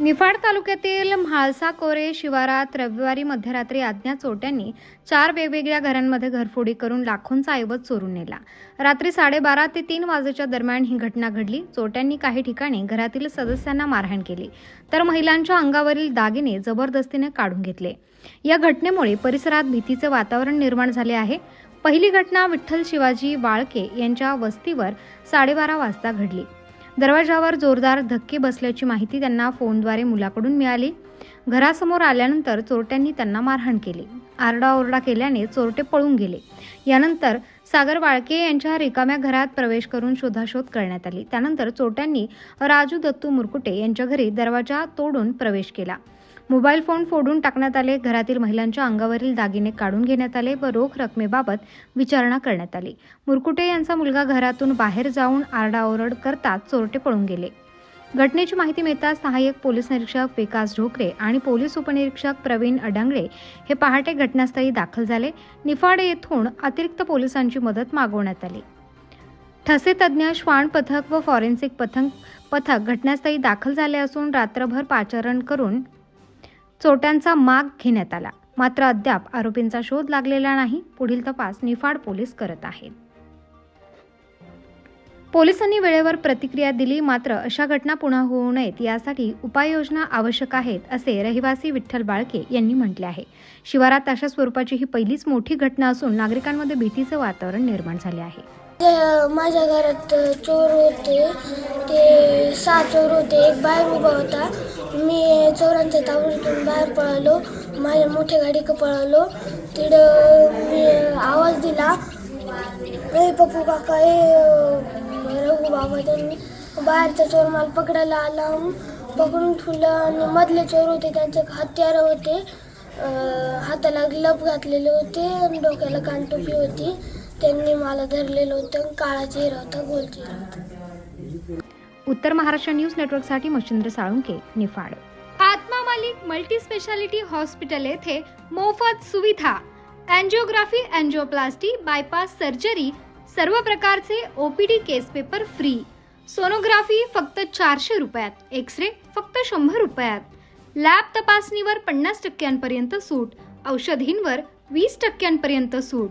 निफाड तालुक्यातील म्हाळसा कोरे शिवारात रविवारी मध्यरात्री अज्ञात चोट्यांनी चार वेगवेगळ्या घरांमध्ये घरफोडी करून लाखोंचा ऐवज चोरून नेला. रात्री साडेबारा ते तीन वाजेच्या दरम्यान ही घटना घडली. चोट्यांनी काही ठिकाणी घरातील सदस्यांना मारहाण केली. तर महिलांच्या अंगावरील दागिने जबरदस्तीने काढून घेतले. या घटनेमुळे परिसरात भीतीचे वातावरण निर्माण झाले आहे. पहिली घटना विठ्ठल शिवाजी वाळके यांच्या वस्तीवर साडेबारा वाजता घडली. दरवाजावर जोरदार धक्के बसल्याची माहिती त्यांना फोनद्वारे मुलाकडून मिळाली. घरासमोर आल्यानंतर चोरट्यांनी त्यांना मारहाण केली. आरडाओरडा केल्याने चोरटे पळून गेले. यानंतर सागर वाळके यांच्या रिकाम्या घरात प्रवेश करून शोधाशोध करण्यात आली. त्यानंतर चोरट्यांनी राजू दत्तू मुरकुटे यांच्या घरी दरवाजा तोडून प्रवेश केला. मोबाईल फोन फोडून टाकण्यात आले. घरातील महिलांच्या अंगावरील दागिने काढून घेण्यात आले व रोख रकमेबाबत विचारणा करण्यात आली. मुरकुटे यांचा मुलगा घरातून बाहेर जाऊन आरडाओरड करताच चोरटे पळून गेले. घटनेची माहिती मिळताच सहाय्यक पोलीस निरीक्षक विकास ढोकरे आणि पोलीस उपनिरीक्षक प्रवीण अडांगळे हे पहाटे घटनास्थळी दाखल झाले. निफाडे येथून अतिरिक्त पोलिसांची मदत मागवण्यात आली. ठसे तज्ज्ञ श्वान पथक व फॉरेन्सिक पथक पथक घटनास्थळी दाखल झाले असून रात्रभर पाचारण करून चोट्यांचा माग घेण्यात आला. मात्र अद्याप आरोपींचा शोध लागलेला नाही. पुढील तपास निफाड पोलीस करत आहेत. पोलिसांनी वेळेवर प्रतिक्रिया दिली. मात्र अशा घटना पुन्हा होऊ नयेत यासाठी उपाययोजना आवश्यक आहेत असे रहिवासी विठ्ठल बाळके यांनी म्हटले आहे. शिवारात अशा स्वरूपाची ही पहिलीच मोठी घटना असून नागरिकांमध्ये भीतीचं वातावरण निर्माण झाले आहे. माझ्या घरात चोर होते. ते सहा चोर होते. एक बाहेर उभा होता. मी चोरांच्या तावडीतून बाहेर पळालो. माझ्या मोठ्या गाडीक पळालो. तिथं मी आवाज दिला. ए पप्पू काका ए रघु बाबा त्यांनी बाहेरचा चोर मला पकडायला आला. पकडून ठेवलं आणि मधले चोर होते. त्यांचे हत्यारं होते. हाताला ग्लब घातलेले होते आणि डोक्याला कानटोपी होती. त्यांनी मला धरलेलं होतं काळा चेहरा होता गोल चेहरा होता. उत्तर महाराष्ट्र न्यूज नेटवर्कसाठी Machhindra Salunke Niphad. Atma Malik multi speciality hospital येथे मोफत सुविधा. अँजिओग्राफी अँजिओप्लास्टी बायपास सर्जरी सर्व प्रकारचे OPD case paper free. Sonography फक्त चारशे रुपयात एक्स रे फक्त शंभर रुपयात. लॅब तपासणीवर पन्नास टक्क्यांपर्यंत सूट औषधींवर वीस टक्क्यांपर्यंत सूट.